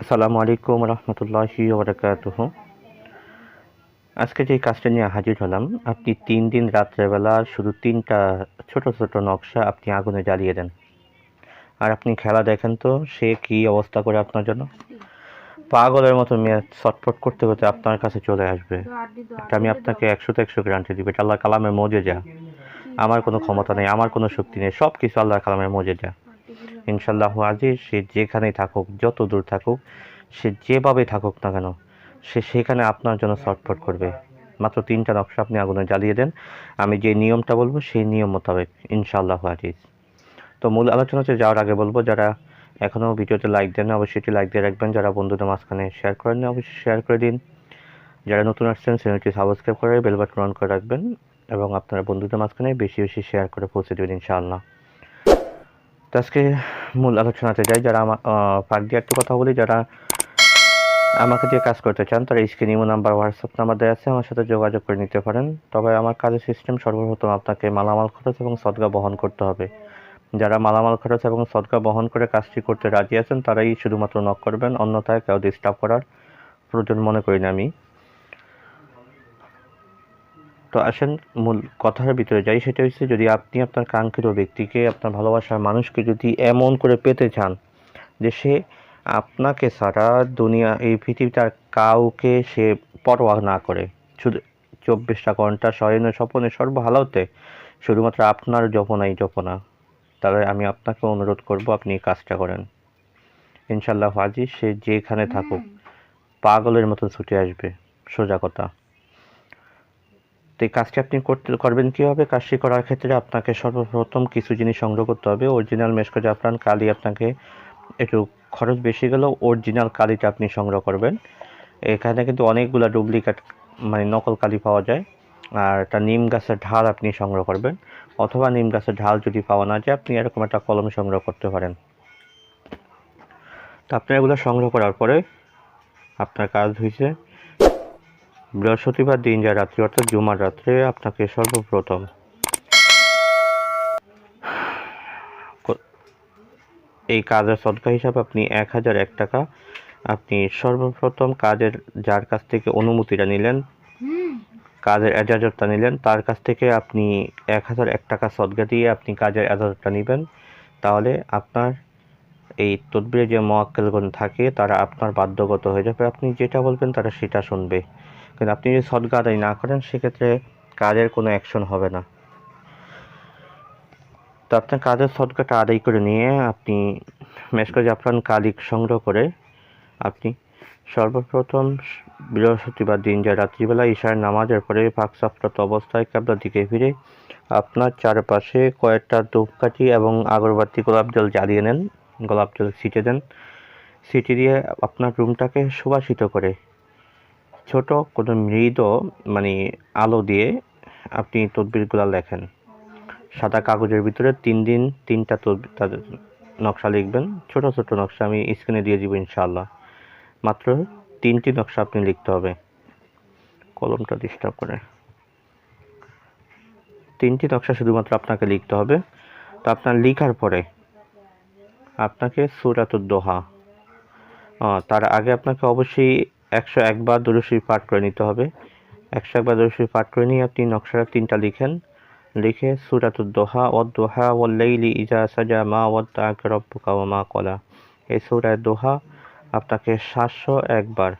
আসসালামু আলাইকুম রহমতুল্লাহি ওবরাকাতুহ। আজকে যে কাজটা নিয়ে হাজির হলাম, আপনি তিন দিন রাত্রেবেলা শুধু তিনটা ছোট ছোট নকশা আপনি আগুনে জ্বালিয়ে দেন। আর আপনি খেলা দেখেন তো, সে কি অবস্থা করে আপনার জন্য? পাগলের মতো মেয়ে ছটফট করতে করতে আপনার কাছে চলে আসবে। এটা আমি আপনাকে একশোতে একশো গ্যারান্টি দিব এটা আল্লাহ কালামের মজে যা। আমার কোনো ক্ষমতা নেই আমার কোনো শক্তি নেই সব কিছু আল্লাহ কালামের মজে যা। ইনশাল্লাহ আজিজ সে যেখানেই থাকুক যত দূর থাকুক সে যেভাবে থাকুক না কেন সে সেখানে আপনার জন্য ছটফট করবে। মাত্র তিনটা নকশা আপনি আগুনে জ্বালিয়ে দেন আমি যে নিয়মটা বলব সেই নিয়ম মোতাবেক ইনশাআল্লাহ আজিজ। তো মূল আলোচনাতে যাওয়ার আগে বলব যারা এখনও ভিডিওতে লাইক দেন না, অবশ্যই এটি লাইক দিয়ে রাখবেন। যারা বন্ধুদের মাঝখানে শেয়ার করেন না, অবশ্যই শেয়ার করে দিন। যারা নতুন আসছেন, চ্যানেলটি সাবস্ক্রাইব করে বেল বাটন অন করে রাখবেন এবং আপনারা বন্ধুদের মাঝখানে বেশি বেশি শেয়ার করে পৌঁছে দেবেন, ইনশাআল্লাহ। তো আজকে মূল আলোচনাতে যাই, যারা আমার ফাঁক দিয়ে একটু কথা বলি, যারা আমাকে দিয়ে কাজ করতে চান, তারা screen imo number WhatsApp number দেওয়া আছে, আমার সাথে যোগাযোগ করে নিতে পারেন। তবে আমার কাজের সিস্টেম সর্বপ্রথম আপনাকে মালামাল খরচ এবং সদগা বহন করতে হবে। যারা মালামাল খরচ এবং সদগা বহন করে কাজটি করতে রাজি আছেন, তারাই শুধুমাত্র নক করবেন, অন্যথায় কেউ ডিস্টার্ব করার প্রয়োজন মনে করি না আমি। তো আসেন, মূল কথার ভিতরে যাই, সেটা হচ্ছে যদি আপনি আপনার কাঙ্ক্ষিত ব্যক্তিকে, আপনার ভালোবাসার মানুষকে যদি এমন করে পেতে চান যে সে আপনাকে ছাড়া দুনিয়া, এই পৃথিবীটার কাউকে সে পরোয়া না করে, শুধু চব্বিশটা ঘণ্টা শয়নে স্বপনে সর্বহালাতে, শুধুমাত্র আপনার জপনাই জপনা। তাহলে আমি আপনাকে অনুরোধ করব আপনি এই কাজটা করেন। ইনশাল্লাহ হাজি, সে যেখানে থাকুক, পাগলের মতো ছুটে আসবে। সোজা কথা। তো এই কাজটি আপনি করতে করবেন কীভাবে? কাজটি করার ক্ষেত্রে আপনাকে সর্বপ্রথম কিছু জিনিস সংগ্রহ করতে হবে। অরিজিনাল মেশকো জাফরান কালি আপনাকে একটু খরচ বেশি গেলেও অরিজিনাল কালিটা আপনি সংগ্রহ করবেন। এখানে কিন্তু অনেকগুলো ডুপ্লিকেট মানে নকল কালি পাওয়া যায়। আর একটা নিম গাছের ঢাল আপনি সংগ্রহ করবেন। অথবা নিম গাছের ঢাল যদি পাওয়া না যায়, আপনি এরকম একটা কলম সংগ্রহ করতে পারেন। তো আপনি এগুলো সংগ্রহ করার পরে আপনার কাজ হয়েছে বৃহস্পতিবার দিন যা রাত্রি, অর্থাৎ জুমার রাত্রে আপনাকে সর্বপ্রথম এই কাজের সদকা হিসাবে আপনি এক হাজার এক টাকা আপনি সর্বপ্রথম কাজের, যার কাছ থেকে অনুমতিটা নিলেন কাজের এজাজতটা নিলেন। তার কাছ থেকে আপনি এক হাজার এক টাকা সদকা দিয়ে আপনি কাজের এজাজতটা নেবেন। তাহলে আপনার এই তদবিরে যে মোয়াক্কেলগণ থাকে, তারা আপনার বাধ্যগত হয়ে যাবে। আপনি যেটা বলবেন তারা সেটা শুনবে। কিন্তু আপনি যদি সদকা আদায় না করেন, সেক্ষেত্রে কাজের কোনো অ্যাকশন হবে না। তো আপনার কাজের সদকাটা আদায় করে নিয়ে আপনি মেশকো জাফরান কালিক সংগ্রহ করে আপনি সর্বপ্রথম বৃহস্পতিবার দিন যা রাত্রিবেলা ঈশার নামাজের পরে পাকসাফরত অবস্থায় কাবলার দিকে ফিরে আপনার চারপাশে কয়েকটা ধূপকাঠি এবং আগরবাতি গোলাপ জল জ্বালিয়ে নেন, গোলাপ জল ছিটে দেন। ছিটে দিয়ে আপনার রুমটাকে সুবাসিত করে। ছোট কোনো মৃদ মানে আলো দিয়ে আপনি তদবিরগুলো লেখেন। সাদা কাগজের ভিতরে তিন দিন তিনটা তদবির নকশা লিখবেন। ছোট ছোট নকশা আমি স্ক্রিনে দিয়ে দিব ইনশাআল্লাহ। মাত্র তিনটি নকশা আপনি লিখতে হবে। কলমটা ডিস্টার্ব করে। তিনটি নকশা শুধুমাত্র আপনাকে লিখতে হবে। তো আপনার লিখার পরে আপনাকে সুরাতুর দোহা তার আগে আপনাকে অবশ্যই একশো একবার দুরুশি পাঠ করে নিতে হবে। একশো একবার দুরুশি পাঠ করে নিয়ে আপনি নকশাটা তিনটা লিখেন। লিখে সুরাতুর দোহা ও দোহা ও লেইলি ইজা সাজা মা ওয়াদ্দা রব্বুকা ওয়া মা কলা এই সুরায় দোহা আপনাকে সাতশো একবার।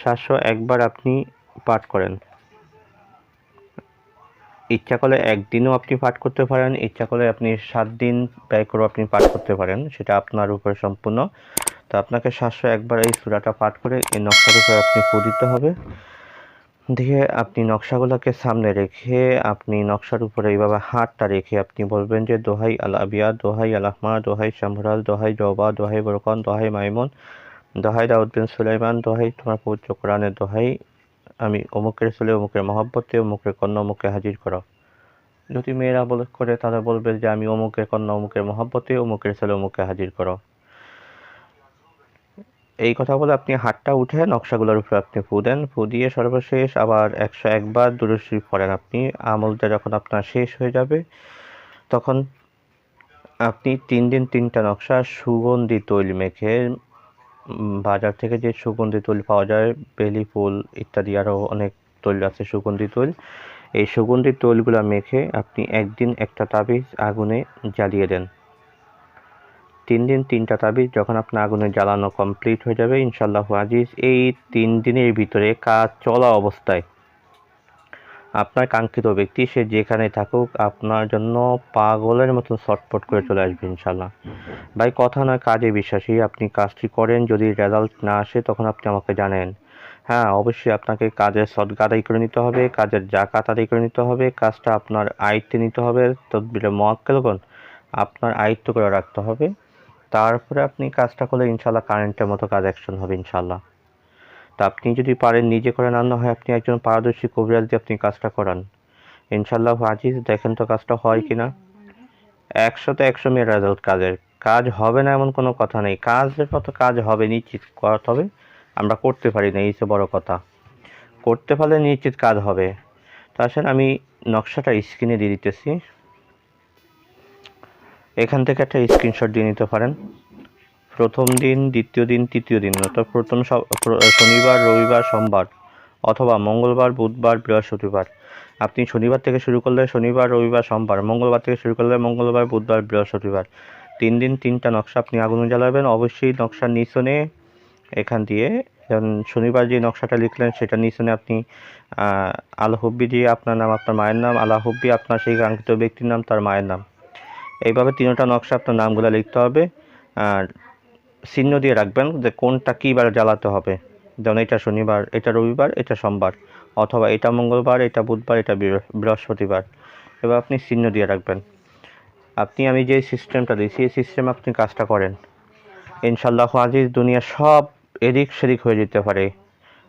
সাতশো একবার আপনি পাঠ করেন। ইচ্ছা করলে একদিনও আপনি পাঠ করতে পারেন, ইচ্ছা করলে আপনি সাত দিন ব্যয় করেও আপনি পাঠ করতে পারেন, সেটা আপনার উপরে সম্পূর্ণ। তো আপনাকে সাতশো একবার এই সূরাটা পাঠ করে এই নকশার উপরে আপনি ফু দিতে হবে। দিয়ে আপনি নকশাগুলোকে সামনে রেখে আপনি নকশার উপরে এইভাবে হাতটা রেখে আপনি বলবেন যে, দোহাই আল আবিয়া, দোহাই আল আহমা, দোহাই শামরাল দোহাই জবা, দোহাই বরকন, দোহাই মাইমুন, দোহাই দাউদ বিন সুলাইমান, দোহাই তোমার পবিত্র কোরআনের দোহাই আমি অমুকের ছেলে অমুকের মহব্বতে, অমুকের কন্যা অমুকে হাজির করো। যদি মেয়েরা বলে করে তারা বলবে যে, আমি অমুকের কন্যা, অমুকের মহব্বতে, অমুকের ছেলে অমুকে হাজির করো। এই কথা বলে আপনি হাতটা উঠে নকশাগুলোর উপরে আপনি ফু দেন। ফু দিয়ে সর্বশেষ আবার একশো একবার দুরুশি পড়েন আপনি। আমলটা যখন আপনার শেষ হয়ে যাবে, তখন আপনি তিন দিন তিনটা নকশা সুগন্ধি তৈল মেখে বাজার থেকে যে সুগন্ধি তৈল পাওয়া যায়, বেলি ফুল ইত্যাদি আরও অনেক তৈল আছে, সুগন্ধি তৈল। এই সুগন্ধি তৈলগুলো মেখে আপনি একদিন একটা তাবিজ আগুনে জ্বালিয়ে দেন। তিন দিন, তিনটা তাবিজ যখন আপনার আগুনে জ্বালানো কমপ্লিট হয়ে যাবে ইনশাল্লাহ আজিজ, এই তিন দিনের ভিতরে কাজ চলা অবস্থায় আপনার কাঙ্ক্ষিত ব্যক্তি, সে যেখানে থাকুক, আপনার জন্য পাগলের মতন ছটপট করে চলে আসবে ইনশাল্লাহ ভাই, কথা নয়, কাজে বিশ্বাসী, আপনি কাজটি করেন, যদি রেজাল্ট না আসে, তখন আপনি আমাকে জানেন। হ্যাঁ অবশ্যই আপনাকে কাজের সদকা আদায় করে নিতে হবে, কাজের জাকাত আদায় করে নিতে হবে, কাজটা আপনার আয়ত্তে নিতে হবে, তদবিরে মোয়াক্কেলগণ আপনার আয়ত্ত করে রাখতে হবে। তারপরে আপনি কাজটা করলে ইনশাল্লাহ কারেন্টের মতো কাজ অ্যাকশন হবে ইনশাল্লাহ তা আপনি যদি পারেন, নিজে করেন, আর না হয় আপনি একজন পারদর্শী কবিরাজ দিয়ে আপনি কাজটা করান। ইনশাল্লাহ আজিজ, দেখেন তো কাজটা হয় কি না একশোতে একশো মেয়ের রেজাল্ট কাজের। কাজ হবে না এমন কোনো কথা নেই। কাজের মতো কাজ হবে, নিশ্চিত করতে হবে আমরা করতে পারি না, এই বড় কথা। করতে পারলে নিশ্চিত কাজ হবে। তাছাড়া আমি নকশাটা স্ক্রিনে দিয়ে দিতেছি। এখান থেকে একটা স্ক্রিনশট দিয়ে নিতে পারেন। প্রথম দিন, দ্বিতীয় দিন, তৃতীয় দিন, অর্থাৎ প্রথম শনিবার, রবিবার, সোমবার অথবা মঙ্গলবার, বুধবার, বৃহস্পতিবার। আপনি শনিবার থেকে শুরু করলে শনিবার, রবিবার, সোমবার, মঙ্গলবার থেকে শুরু করলে মঙ্গলবার, বুধবার, বৃহস্পতিবার। তিন দিন তিনটা নকশা আপনি আগুন জ্বালাবেন। অবশ্যই নকশার নিচনে এখান দিয়ে, যেমন শনিবার যে নকশাটা লিখলেন সেটা নিচনে আপনি আলহব্বি দিয়ে আপনার নাম, আপনার মায়ের নাম, আলাহব্বি আপনার সেই কাঙ্ক্ষিত ব্যক্তির নাম, তার মায়ের নাম। এইভাবে তিনটা নকশা আপনার নামগুলো লিখতে হবে। আর চিহ্ন দিয়ে রাখবেন যে কোনটা কী বার জ্বালাতে হবে। যেমন এটা শনিবার, এটা রবিবার, এটা সোমবার, অথবা এটা মঙ্গলবার, এটা বুধবার, এটা বৃহস্পতিবার। এবার আপনি চিহ্ন দিয়ে রাখবেন। আপনি, আমি যে সিস্টেমটা দিয়েছি এই সিস্টেমে আপনি কাজটা করেন। ইনশাল্লাহ আজিজ, দুনিয়া সব এদিক সেদিক হয়ে যেতে পারে।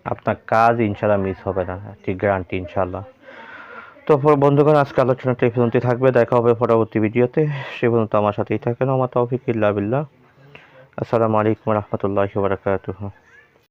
আপনার কাজ ইনশাল্লাহ মিস হবে না, ঠিক গ্যারান্টি ইনশাল্লাহ তো বন্ধুগণ, আজকে আলোচনাটা এই পর্যন্তই থাকবে। দেখা হবে পরবর্তী ভিডিওতে। সে পর্যন্ত আমার সাথেই থাকেন। আমার তৌফিক ইল্লা বিল্লাহ। আসসালামু আলাইকুম রহমতুল্লাহ বারাকাতুহু।